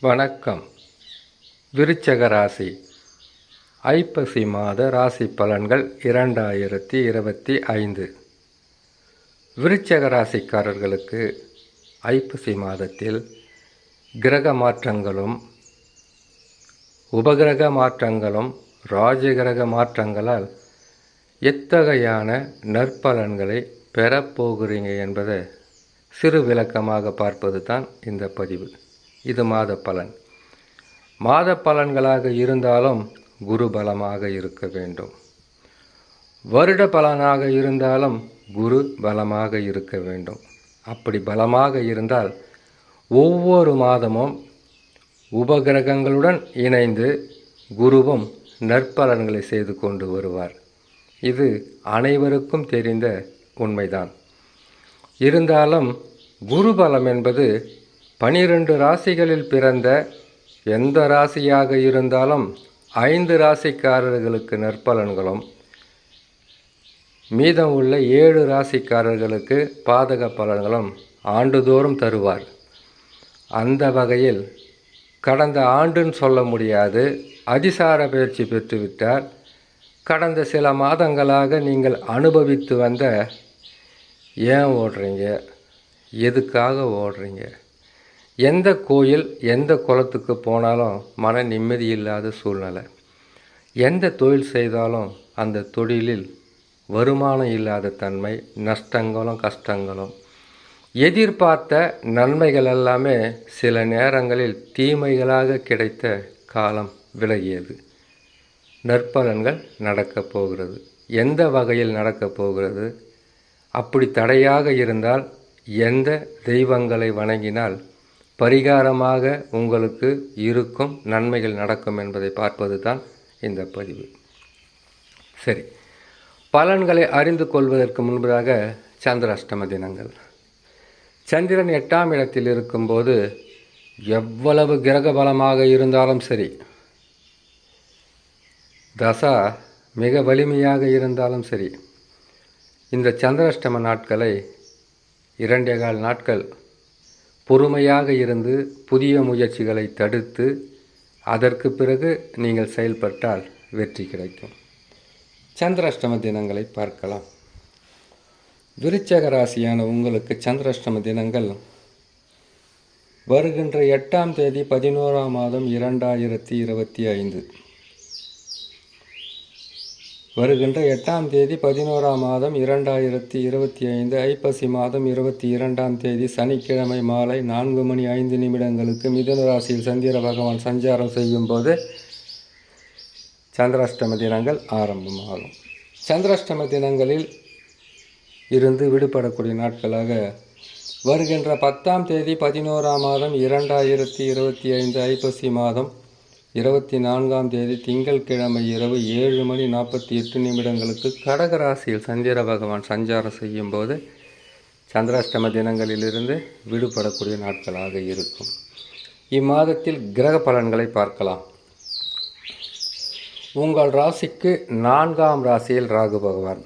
வணக்கம். விருச்சக ராசி ஐப்பசி மாத ராசி பலன்கள் இரண்டாயிரத்தி இருபத்தி ஐந்து. விருச்சக ராசிக்காரர்களுக்கு ஐப்பசி மாதத்தில் கிரக மாற்றங்களும் உபகிரக மாற்றங்களும் ராஜகிரக மாற்றங்களால் எத்தகையான நற்பலன்களை பெறப்போகிறீங்க என்பதை சிறு விளக்கமாக பார்ப்பது தான் இந்த பதிவு. இது மாத பலன். மாத பலன்களாக இருந்தாலும் குரு பலமாக இருக்க வேண்டும். வருட பலனாக இருந்தாலும் குரு பலமாக இருக்க வேண்டும். அப்படி பலமாக இருந்தால் ஒவ்வொரு மாதமும் உபகிரகங்களுடன் இணைந்து குருவும் நற்பலன்களை செய்து கொண்டு வருவார். இது அனைவருக்கும் தெரிந்த உண்மைதான். இருந்தாலும் குரு பலம் என்பது பனிரெண்டு ராசிகளில் பிறந்த எந்த ராசியாக இருந்தாலும் ஐந்து ராசிக்காரர்களுக்கு நற்பலன்களும் மீதம் உள்ள ஏழு ராசிக்காரர்களுக்கு பாதக பலன்களும் ஆண்டுதோறும் தருவார். அந்த வகையில் கடந்த ஆண்டுன்னு சொல்ல முடியாது அதிசார பயிற்சி பெற்றுவிட்டார். கடந்த சில மாதங்களாக நீங்கள் அனுபவித்து வந்த ஏன் ஓடுறீங்க? எதுக்காக ஓடுறீங்க? எந்த கோயில் எந்த குளத்துக்கு போனாலும் மன நிம்மதி இல்லாத சூழ்நிலை. எந்த தொழில் செய்தாலும் அந்த தொழிலில் வருமானம் இல்லாத தன்மை நஷ்டங்களும் கஷ்டங்களும். எதிர்பார்த்த நன்மைகள் எல்லாமே சில நேரங்களில் தீமைகளாக கிடைத்த காலம் விலகியது. நற்பலன்கள் நடக்கப் போகிறது. எந்த வகையில் நடக்கப் போகிறது? அப்படி தடையாக இருந்தால் எந்த தெய்வங்களை வணங்கினால் பரிகாரமாக உங்களுக்கு இருக்கும் நன்மைகள் நடக்கும் என்பதை பார்ப்பது தான் இந்த பதிவு. சரி. பலன்களை அறிந்து கொள்வதற்கு முன்பதாக சந்திராஷ்டம தினங்கள். சந்திரன் எட்டாம் இடத்தில் இருக்கும்போது எவ்வளவு கிரக பலமாக இருந்தாலும் சரி தசா மிக வலிமையாக இருந்தாலும் சரி இந்த சந்திராஷ்டம நாட்களை இரண்டே கால் நாட்கள் பொறுமையாக இருந்து புதிய முயற்சிகளை தடுத்து அதற்கு பிறகு நீங்கள் செயல்பட்டால் வெற்றி கிடைக்கும். சந்திராஷ்டம தினங்களை பார்க்கலாம். விருச்சக ராசியான உங்களுக்கு சந்திராஷ்டம தினங்கள் வருகின்ற எட்டாம் தேதி பதினோராம் மாதம் இரண்டாயிரத்தி இருபத்தி ஐந்து. வருகின்ற எட்டாம் தேதி பதினோராம் மாதம் இரண்டாயிரத்தி இருபத்தி ஐந்து ஐப்பசி மாதம் இருபத்தி இரண்டாம் தேதி சனிக்கிழமை மாலை நான்கு மணி ஐந்து நிமிடங்களுக்கு மிதுன ராசியில் சந்திர பகவான் சஞ்சாரம் செய்யும் போது சந்திராஷ்டம தினங்கள் ஆரம்பமாகும். சந்திராஷ்டம தினங்களில் இருந்து விடுபடக்கூடிய நாட்களாக வருகின்ற பத்தாம் தேதி பதினோராம் மாதம் இரண்டாயிரத்தி இருபத்தி ஐந்து ஐப்பசி மாதம் இருபத்தி நான்காம் தேதி திங்கட்கிழமை இரவு ஏழு மணி நாற்பத்தி எட்டு நிமிடங்களுக்கு கடகராசியில் சந்திர பகவான் சஞ்சாரம் செய்யும் போது சந்திராஷ்டம தினங்களிலிருந்து விடுபடக்கூடிய நாட்களாக இருக்கும். இம்மாதத்தில் கிரக பலன்களை பார்க்கலாம். உங்கள் ராசிக்கு நான்காம் ராசியில் ராகு பகவான்.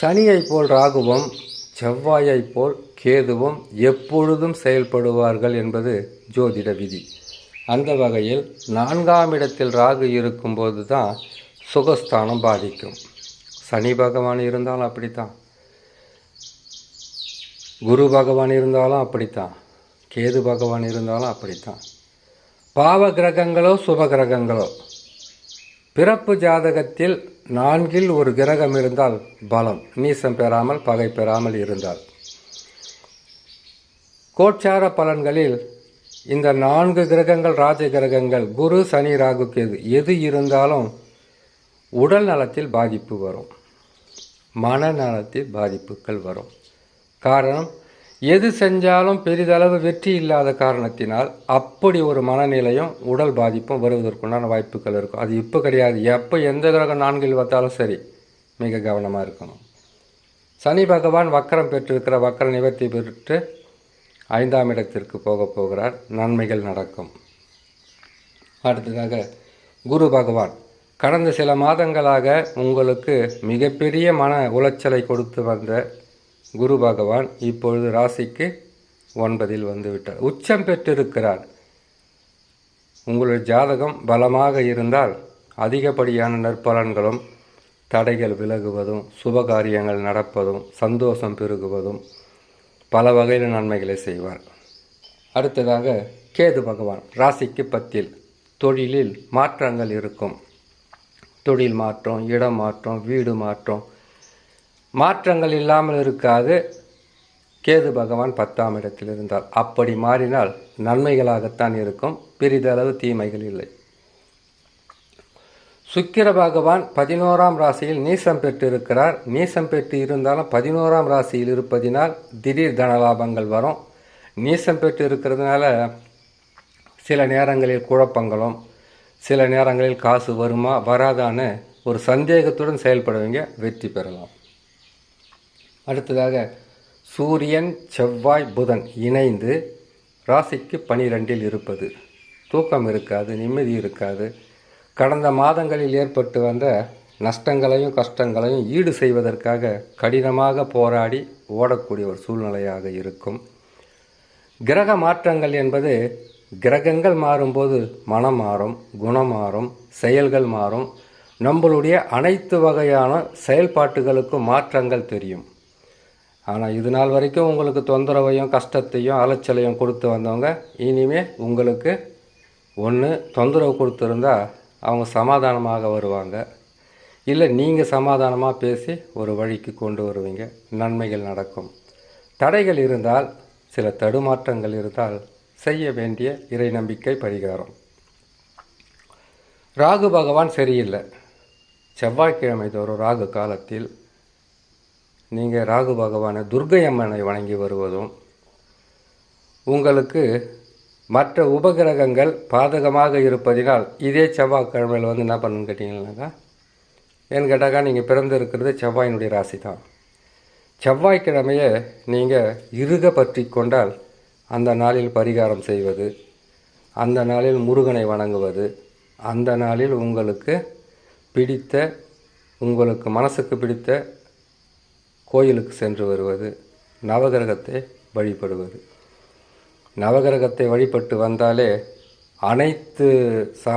சனியைப் போல் ராகுவும் செவ்வாயைப் போல் கேதுவும் எப்பொழுதும் செயல்படுவார்கள் என்பது ஜோதிட விதி. அந்த வகையில் நான்காம் இடத்தில் ராகு இருக்கும்போது தான் சுகஸ்தானம் பாதிக்கும். சனி பகவான் இருந்தாலும் அப்படித்தான். குரு பகவான் இருந்தாலும் அப்படித்தான். கேது பகவான் இருந்தாலும் அப்படித்தான். பாவ கிரகங்களோ சுப கிரகங்களோ. பிறப்பு ஜாதகத்தில் நான்கில் ஒரு கிரகம் இருந்தால் பலம் நீசம் பெறாமல் பகை பெறாமல் இருந்தால். கோட்சார பலன்களில் இந்த நான்கு கிரகங்கள் ராஜ கிரகங்கள் குரு சனி ராகு கேது எது இருந்தாலும் உடல் நலத்தில் பாதிப்பு வரும். மனநலத்தில் பாதிப்புகள் வரும். காரணம் எது செஞ்சாலும் பெரிதளவு வெற்றி இல்லாத காரணத்தினால் அப்படி ஒரு மனநிலையும் உடல் பாதிப்பும் வருவதற்குண்டான வாய்ப்புகள் இருக்கும். அது இப்போ கிடையாது. எப்போ எந்த கிரகம் நான்கில் பார்த்தாலும் சரி மிக கவனமாக இருக்கணும். சனி பகவான் வக்கரம் பெற்றிருக்கிற வக்கர நிவர்த்தி பெற்று ஐந்தாம் இடத்திற்கு போக போகிறார். நன்மைகள் நடக்கும். அடுத்ததாக குரு பகவான் கடந்த சில மாதங்களாக உங்களுக்கு மிகப்பெரிய மன உளைச்சலை கொடுத்து வந்த குரு பகவான் இப்பொழுது ராசிக்கு ஒன்பதில் வந்துவிட்டார். உச்சம் பெற்றிருக்கிறார். உங்களுடைய ஜாதகம் பலமாக இருந்தால் அதிகப்படியான நற்பலன்களும் தடைகள் விலகுவதும் சுபகாரியங்கள் நடப்பதும் சந்தோஷம் பெருகுவதும் பல வகையில் நன்மைகளை செய்வார். அடுத்ததாக கேது பகவான் ராசிக்கு பத்தில் தொழிலில் மாற்றங்கள் இருக்கும். தொழில் மாற்றம் இடம் மாற்றம் வீடு மாற்றம். மாற்றங்கள் இல்லாமல் இருக்காது. கேது பகவான் பத்தாம் இடத்தில் இருந்தால் அப்படி மாறினால் நன்மைகளாகத்தான் இருக்கும். பெரிதளவு தீமைகள் இல்லை. சுக்கிர பகவான் பதினோராம் ராசியில் நீசம் பெற்றிருக்கிறார். நீசம் பெற்று இருந்தாலும் பதினோராம் ராசியில் இருப்பதினால் திடீர் தனலாபங்கள் வரும். நீசம் பெற்று இருக்கிறதுனால சில நேரங்களில் குழப்பங்களும் சில நேரங்களில் காசு வருமா வராதான்னு ஒரு சந்தேகத்துடன் செயல்படுவீங்க வெற்றி பெறலாம். அடுத்ததாக சூரியன் செவ்வாய் புதன் இணைந்து ராசிக்கு பனிரெண்டில் இருப்பது. தூக்கம் இருக்காது நிம்மதி இருக்காது. கடந்த மாதங்களில் ஏற்பட்டு வந்த நஷ்டங்களையும் கஷ்டங்களையும் ஈடு செய்வதற்காக கடினமாக போராடி ஓடக்கூடிய ஒரு சூழ்நிலையாக இருக்கும். கிரக மாற்றங்கள் என்பது கிரகங்கள் மாறும்போது மனம் மாறும் குணம் மாறும் செயல்கள் மாறும். நம்மளுடைய அனைத்து வகையான செயல்பாட்டுகளுக்கும் மாற்றங்கள் தெரியும். ஆனால் இது நாள் வரைக்கும் உங்களுக்கு தொந்தரவையும் கஷ்டத்தையும் அலைச்சலையும் கொடுத்து வந்தவங்க இனிமே உங்களுக்கு ஒன்று தொந்தரவு கொடுத்துருந்தா அவங்க சமாதானமாக வருவாங்க. இல்லை நீங்கள் சமாதானமாக பேசி ஒரு வழிக்கு கொண்டு வருவீங்க. நன்மைகள் நடக்கும். தடைகள் இருந்தால் சில தடுமாற்றங்கள் இருந்தால் செய்ய வேண்டிய இறை நம்பிக்கை பரிகாரம். ராகு பகவான் சரியில்லை. செவ்வாய்க்கிழமை தோறும் ராகு காலத்தில் நீங்கள் ராகு பகவானை துர்க்கை அம்மனை வணங்கி வருவதும் உங்களுக்கு மற்ற உபகிரகங்கள் பாதகமாக இருப்பதினால் இதே செவ்வாய்க்கிழமையில் வந்து என்ன பண்ணுன்னு கேட்டிங்கன்னாக்கா ஏன்னு கேட்டாக்கா நீங்கள் பிறந்திருக்கிறது செவ்வாயினுடைய ராசி தான் செவ்வாய்க்கிழமையை நீங்கள் இருக பற்றி கொண்டால் அந்த நாளில் பரிகாரம் செய்வது அந்த நாளில் முருகனை வணங்குவது அந்த நாளில் உங்களுக்கு பிடித்த உங்களுக்கு மனசுக்கு பிடித்த கோயிலுக்கு சென்று வருவது நவகிரகத்தை வழிபடுவது. நவகிரகத்தை வழிபட்டு வந்தாலே அனைத்து சா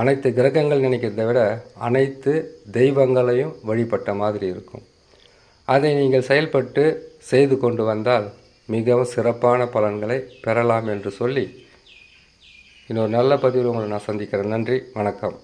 அனைத்து கிரகங்கள் நினைக்கிறதை விட அனைத்து தெய்வங்களையும் வழிபட்ட மாதிரி இருக்கும். அதை நீங்கள் செயல்பட்டு செய்து கொண்டு வந்தால் மிகவும் சிறப்பான பலன்களை பெறலாம் என்று சொல்லி இன்னொரு நல்ல பதிவில் உங்களை நான் சந்திக்கிறேன். நன்றி வணக்கம்.